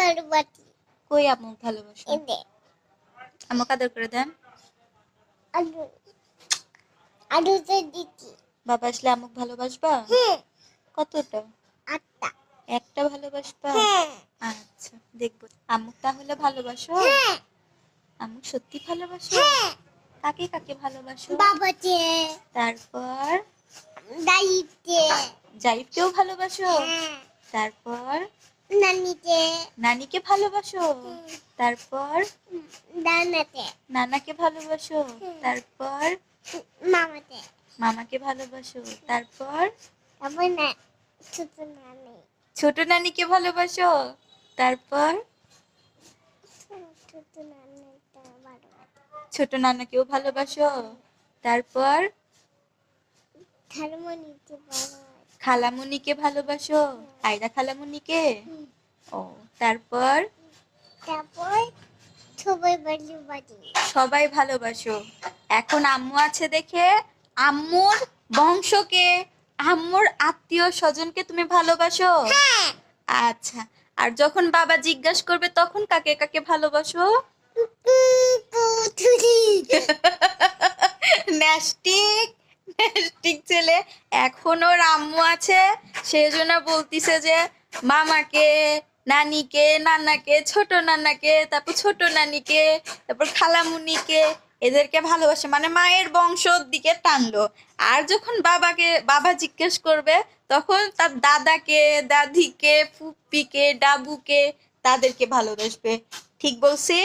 ভালোবাসি কই আম্মু ভালোবাসো? কাদের করে দেন? আলু। দিচ্ছি বাবা আসলে আম্মুক ভালোবাসবা? হ্যাঁ। কতটা? আটটা। একটা ভালোবাসবা? হ্যাঁ। আচ্ছা দেখব। আম্মুক তাহলে ভালোবাসো? হ্যাঁ। আম্মুক সত্যি ভালোবাসো? কাকে কাকে ভালোবাসো? বাবাতে তারপর? জাইফকেও ভালোবাসো? তারপর? নানিতে নানিকে ভালোবাসো? তারপর? দানাতে নানাকে ভালোবাসো? তারপর? মামাতে মামাকে ভালোবাসো? তারপর? তারপর না ছোট নানি। ছোট নানিকে ভালোবাসো? তারপর? ছোট নানাকেও ভালোবাসো? তারপর? খালামুনিকে ভালোবাসো। আয়রা খালামুনিকে? ও তারপর? তারপর সবাই ভালোবাসি সবাই ভালোবাসো। এখন আম্মু আছে দেখে। আম্মুর বংশকে আম্মুর আত্মীয় স্বজনকে তুমি ভালোবাসো? হ্যাঁ। আচ্ছা আর যখন বাবা জিজ্ঞাসা করবে তখন কাকে কাকে ভালোবাসো? ন্যাস্টিক ন্যাস্টিক ছেলে, এখন রাম্মু আছে। সেই জন্য বলতিছে যে, মামাকে, নানিকে নানাকে ছোট নানাকে তারপর ছোট নানিকে, তারপর খালামুনিকে, এদেরকে ভালোবাসে। মানে মায়ের বংশর দিকে টানলো। আর যখন বাবাকে, বাবা জিজ্ঞেস করবে, তখন তার দাদাকে, দাদিকে ফুপ্পিকে ডাবুকে, তাদেরকে ভালোবাসবে। ঠিক বলছি?